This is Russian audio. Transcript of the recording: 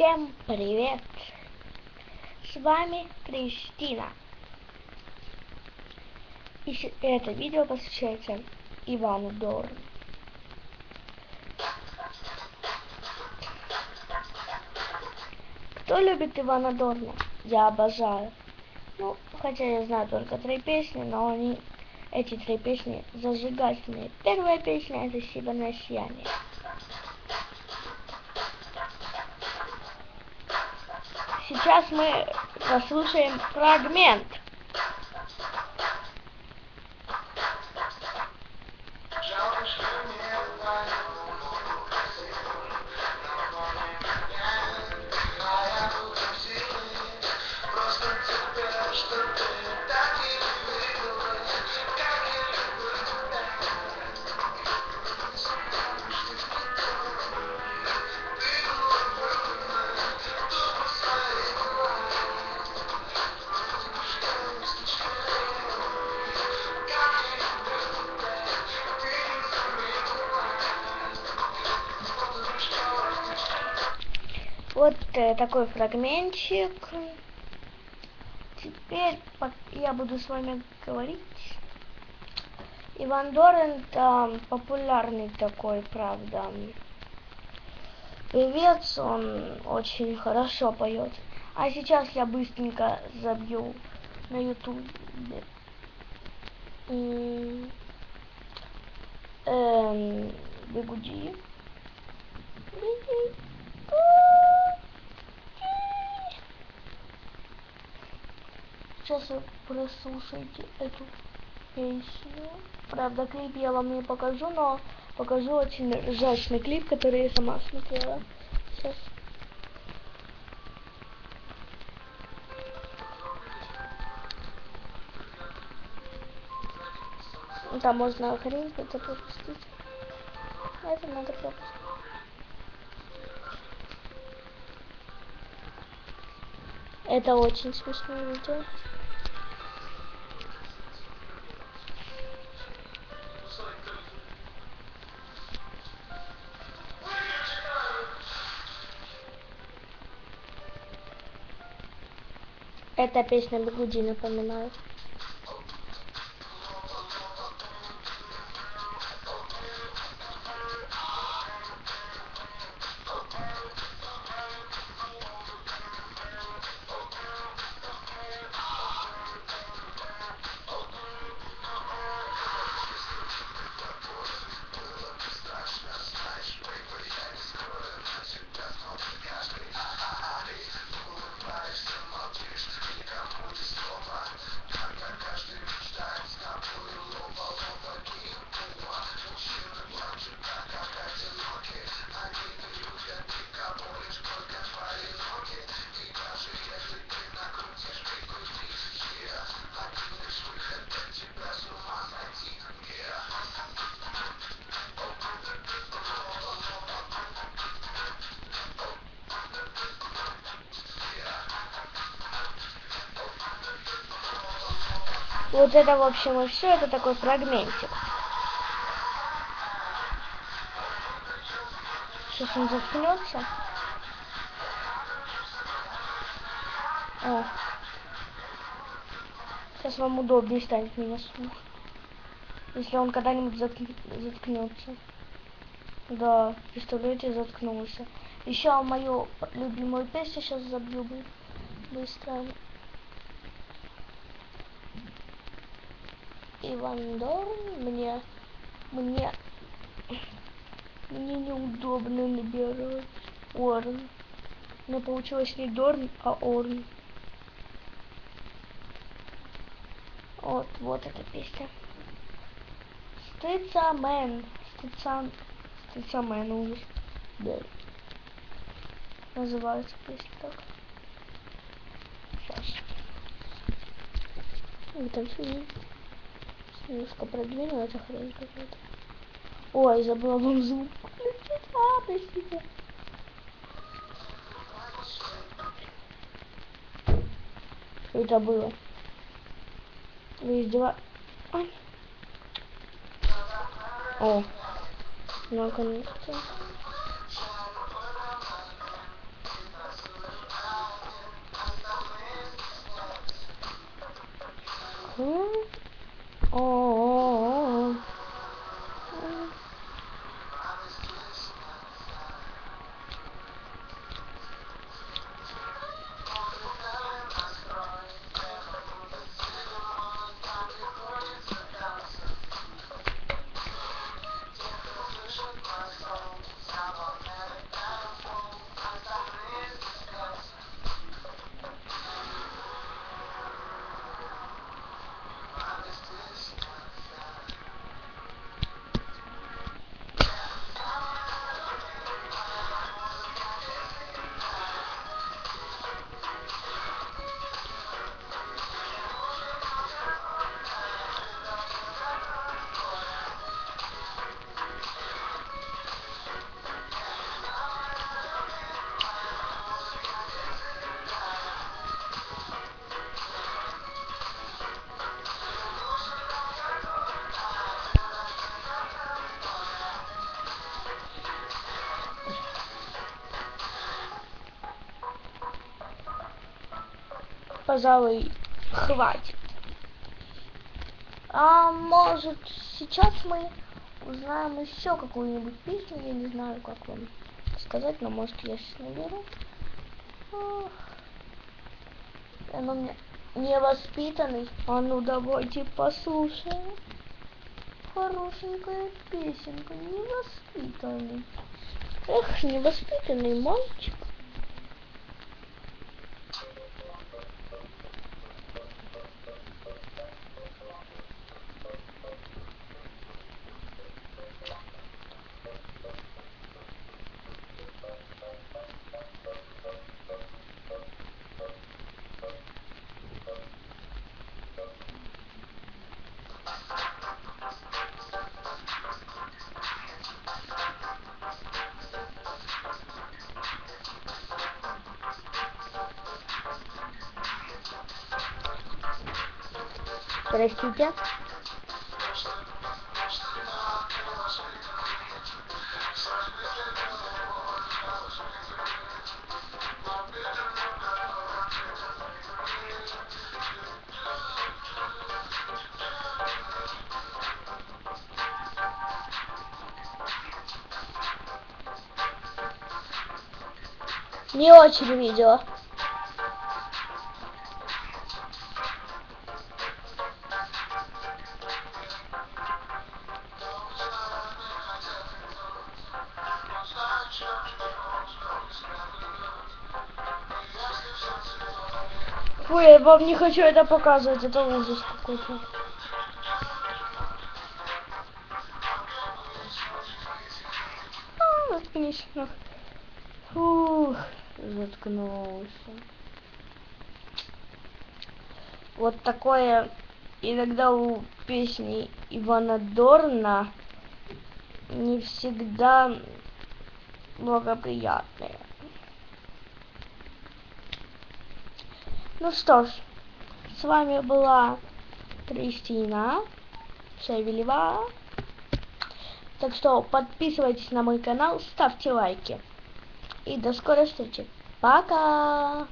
Всем привет! С вами Кристина. И это видео посвящается Ивану Дорну. Кто любит Ивана Дорна? Я обожаю. Ну, хотя я знаю только три песни, но они, эти три песни зажигательные. Первая песня это «Северное сияние». Сейчас мы послушаем фрагмент. Просто теперь, что ты так и Вот э, такой фрагментик. Теперь я буду с вами говорить. Иван Дорн там популярный такой, правда. Певец, он очень хорошо поет. А сейчас я быстренько забью на ютубе. Эм, Бигуди. Бигуди. Сейчас вы прослушайте эту песню. Правда, клип я вам не покажу, но покажу очень ржачный клип, который я сама смотрела. Сейчас. Там можно хрень это пропустить. Это надо пропустить. Это очень смешное видео. Эта песня Бигуди напоминает. Вот это, в общем, и все. Это такой фрагментик. Сейчас он заткнется. О. Сейчас вам удобнее станет меня слушать. Если он когда-нибудь затк- заткнется. Да, представляете, заткнулся. Еще мою любимую песню сейчас забью бы- быстро. Иван Дорн мне мне мне неудобно набирать Орн. Меня получилось не Дорн, а Орн. Вот, вот эта песня. Стыца Мэн. Стыца... Стыца Мэн ужас. Да. Называется песня так. Сейчас. Это все немножко продвинула, это хрень какая-то. Ой, забыла вам звук включить. А, простите. Что это было? Вы издева... А? О, наконец-то. Хм. 哦哦。Пожалуй, хватит. А может, сейчас мы узнаем еще какую-нибудь песню, я не знаю, как вам сказать, но может я сейчас наберу. Ох. Она у меня невоспитанный. А ну давайте послушаем. Хорошенькая песенка, невоспитанный. Эх, невоспитанный мальчик. Простите. Не очень видео. Ой, я вам не хочу это показывать, это ужас какой-то. А, заткнись. ну. Фух, заткнулся. Вот такое иногда у песни Ивана Дорна не всегда благоприятные. Ну что ж, с вами была Кристина Шевелева. Так что подписывайтесь на мой канал, ставьте лайки. И до скорой встречи. Пока!